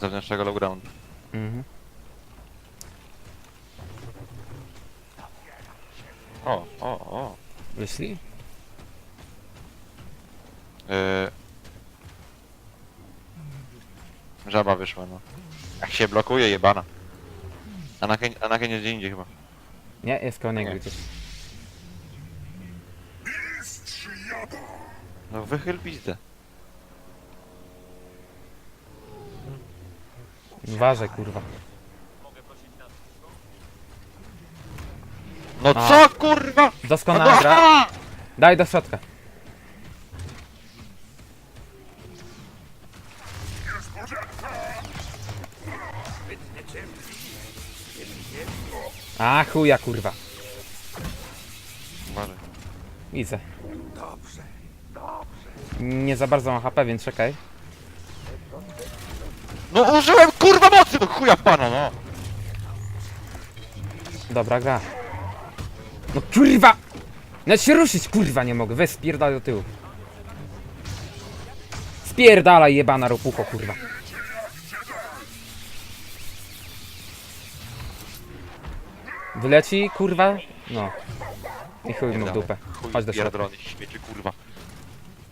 zewnętrznego lowgroundu. Mhm. O, o, o. Wyszli? Yy... Żaba wyszła, no. Jak się blokuje, jebana. Anakin, Anakin jest gdzie indziej chyba. Nie, jest koło niego Nie. gdzieś. No wychyl pizdę. Uważaj, kurwa. No A. co kurwa? Doskonała no, gra. Daj do środka. A chuja kurwa. Uważaj. Widzę. Nie za bardzo mam HP, więc czekaj. No użyłem kurwa mocy do chuja w pana, no. Dobra, gra. No kurwa! Nawet się ruszyć kurwa nie mogę. Weź spierdalaj do tyłu. Spierdalaj jebana ropucho kurwa. Wyleci kurwa? No. I chuj mu w dupę. Chodź do środka. śmieci kurwa.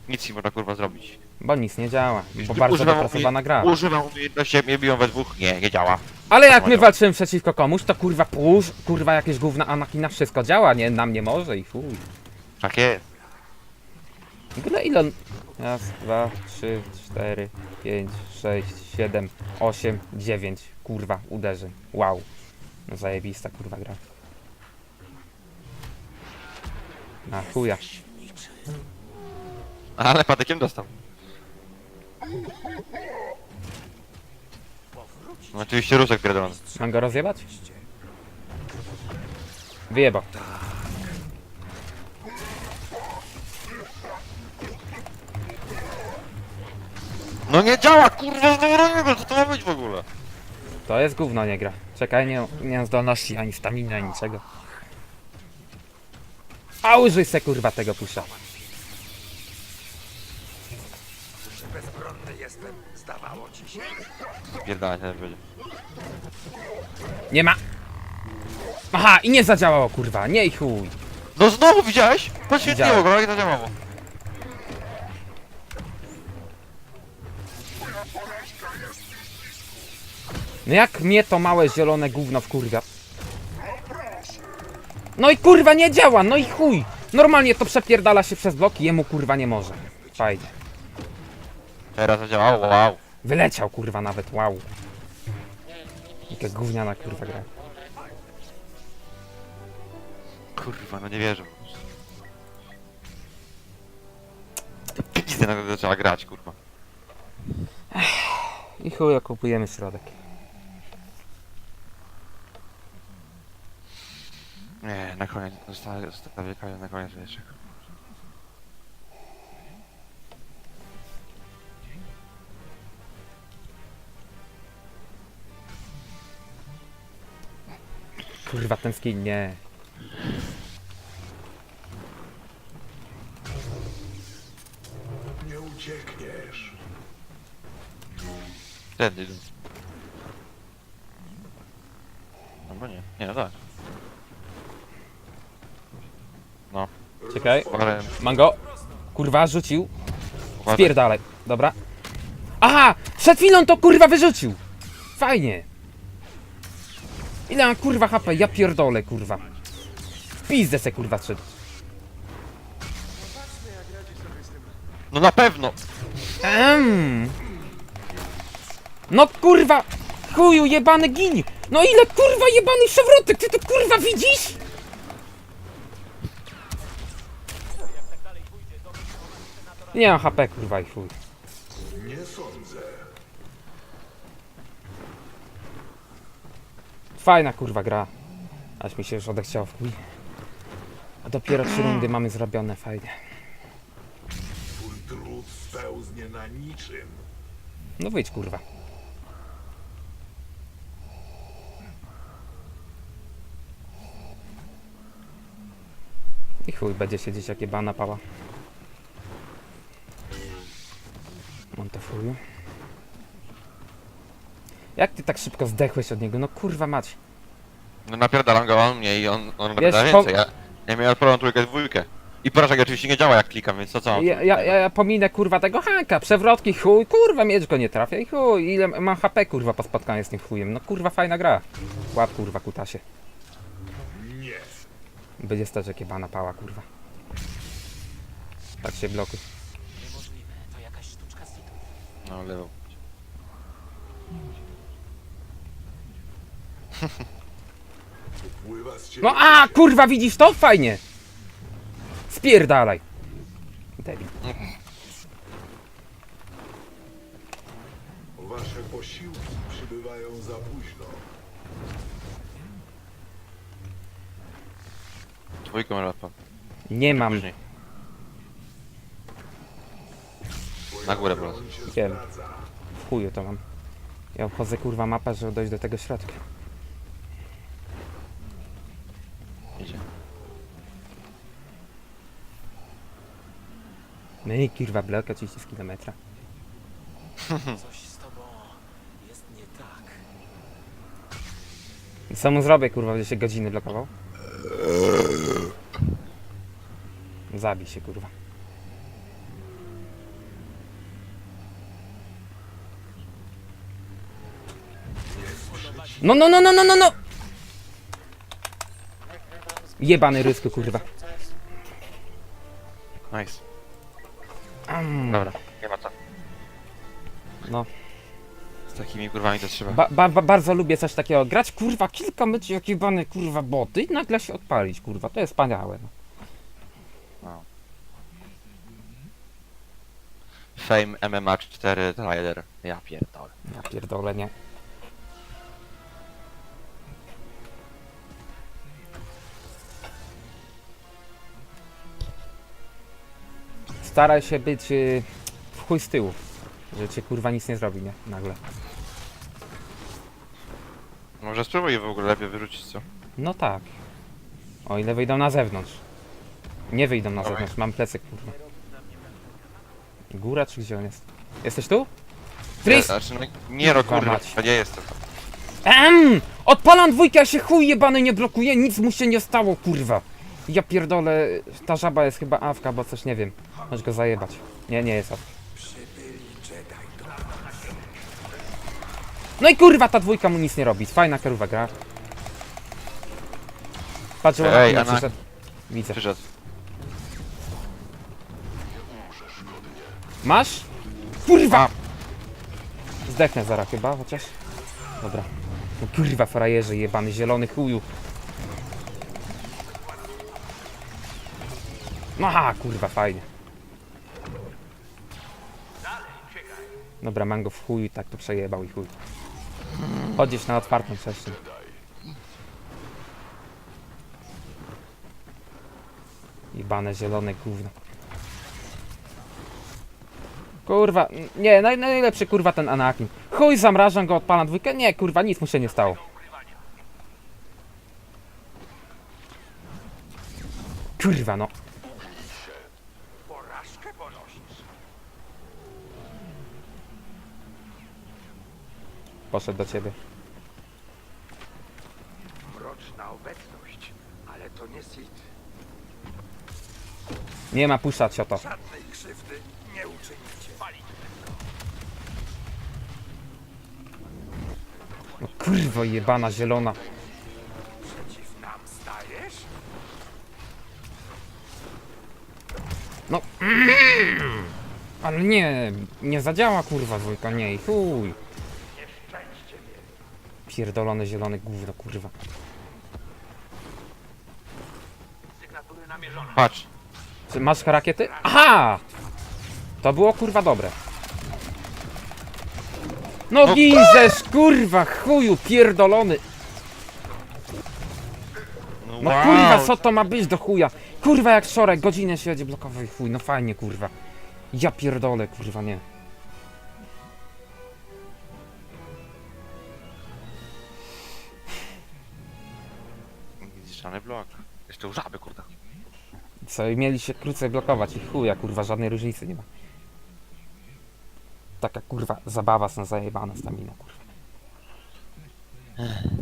Nic nie można kurwa zrobić. Bo nic nie działa. Bo bardzo dopracowana gra. Używam umiejętności, jak mnie biją we dwóch. Nie, nie działa. Ale jak my walczymy przeciwko komuś, to kurwa pusz, kurwa jakieś gówna Anakina, wszystko działa, nie? Nam nie może i chuj. Tak jest. W ogóle ile on... Raz, dwa, trzy, cztery, pięć, sześć, siedem, osiem, dziewięć. Kurwa, uderzeń. Wow. No zajebista kurwa gra. Na chuja. Ale patykiem dostał. No oczywiście różek pierdolony. Mam go rozjebać? Wyjebał. No nie działa, kurwa, znowu robimy, co to ma być w ogóle? To jest gówno, nie gra. Czekaj, nie, nie mam zdolności, ani staminy, ani niczego. A użyj se kurwa tego pusza. Jestem, zdawało ci się. Będzie. Nie ma! Aha, i nie zadziałało kurwa, nie i chuj. No znowu widziałeś? Poświetliło Widziałem. go, jak to działało. No jak mnie to małe zielone gówno wkurwia. No i kurwa nie działa, no i chuj. Normalnie to przepierdala się przez bloki, jemu kurwa nie może. Fajnie. Teraz zadziałało, wow. Wyleciał kurwa nawet, wow. Jaka gówniana kurwa gra. Kurwa, no nie wierzę. Pizdę na to zaczęła grać, kurwa. I chuj, kupujemy środek. Nie, na koniec, zostawię, zostawię na koniec jeszcze. Kurwa ten skin, nie. Nie uciekniesz. Wtedy. Albo nie, nie, no tak. Czekaj, Ale, mam go. Kurwa, rzucił. uważaj. Spierdalaj, dobra. Aha! Przed chwilą to kurwa wyrzucił! Fajnie! Ile mam kurwa HP? Ja pierdolę kurwa. W Pizdę se kurwa szedł. No na pewno! No kurwa! Chuju jebany gin! No ile kurwa jebany przewrotek! Ty to kurwa widzisz? Nie mam HP kurwa i chuj. Nie sądzę. Fajna kurwa gra. Aż mi się już odechciało w chuj. A dopiero trzy rundy mamy zrobione, fajnie. Twój trud spełznie na niczym. No wyjdź kurwa. I chuj, będzie siedzieć jak jebana pała. Montefuju. Jak ty tak szybko zdechłeś od niego? No kurwa mać. No napierdalam go, on mnie i on, on Wiesz, da po- więcej. Ja, ja miałem odpalą trójkę, dwójkę. I porażek oczywiście nie działa jak klikam, więc to co? Ja, ja, ja, ja pominę kurwa tego Hanka, przewrotki chuj, kurwa miecz go nie trafia i chuj, ile mam HP kurwa po spotkaniu z tym chujem. No kurwa fajna gra. Łap kurwa kutasie. Nie. Będzie stać jak jebana pała kurwa. Tak się blokuj. No lewo. No a kurwa widzisz to? Fajnie. Spierdalaj. Debil. Wasze posiłki przybywają za późno. Dwójką. Nie mam. Później. Na górę po prostu. Wiem. W chuju to mam. Ja obchodzę kurwa mapę, żeby dojść do tego środka. No i kurwa bloka 30 z kilometra. Coś z tobą jest nie tak. Co mu zrobię kurwa, będzie się godziny blokował? Zabij się kurwa. No no no no no no no! Jebany rysku kurwa. Nice. Mm. Dobra, nie ma co. No. Z takimi kurwami to trzeba. Ba, ba, ba, bardzo lubię coś takiego. Grać kurwa kilka meczów jak jebane kurwa boty i nagle się odpalić kurwa. To jest wspaniałe. No. Fame MMA 4 trailer. Ja pierdolę. Ja pierdolę, nie. Staraj się być y, w chuj z tyłu, że cię kurwa nic nie zrobi, nie? Nagle. Może spróbuj w ogóle lepiej wyrzucić co? No tak. O ile wyjdą na zewnątrz. Nie wyjdą na Dawaj. zewnątrz, mam plecek kurwa. Góra czy gdzie on jest? Jesteś tu? Tris! Znaczy, no, nie no Kurwa kurwa, mać. gdzie jestem? Em! Odpalam dwójkę, a się chuj jebany nie blokuje, nic mu się nie stało, kurwa. Ja pierdolę, ta żaba jest chyba awka, bo coś nie wiem. Możesz go zajebać. Nie, nie jest awka. No i kurwa, ta dwójka mu nic nie robi. Fajna keruwa gra. Patrz, Ej, Ej, Ana- przyszedł. Widzę. Przyszedł. Masz? Kurwa! Zdechnę zaraz chyba, chociaż. Dobra. No kurwa, frajerze jebany, zielony chuju. Aha, kurwa, fajnie. Dobra, mango w chuju i tak to przejebał i chuj. Chodzisz na otwartą przestrzeń. Jebane zielone gówno. Kurwa, nie, naj, najlepszy kurwa ten Anakin. Chuj, zamrażam go, odpalam dwójkę. Nie, kurwa, nic mu się nie stało. Kurwa, no. Poszedł do ciebie. Mroczna obecność, ale to nie Sith. Nie ma pusza, cioto. Żadnej krzywdy nie uczynicie. No kurwa, jebana zielona. Przeciw nam stajesz? No. Ale nie, nie zadziała kurwa dwójka, nie, i chuj. Pierdolone zielone gówno, kurwa. Sygnatury namierzone. Patrz. Czy masz rakiety? Aha! To było kurwa dobre. No No ginzesz, kurwa, chuju, pierdolony. No wow. kurwa, co to ma być do chuja? Kurwa, jak szorek, godzinę się jedzie blokowy chuj, no fajnie, kurwa. Ja pierdolę, kurwa, nie. Zniszczony blok. Jeszcze u żaby, kurde. Co, i mieli się krócej blokować i chuja, kurwa, żadnej różnicy nie ma. Taka, kurwa, zabawa są zajebana stamina, kurwa. Ech.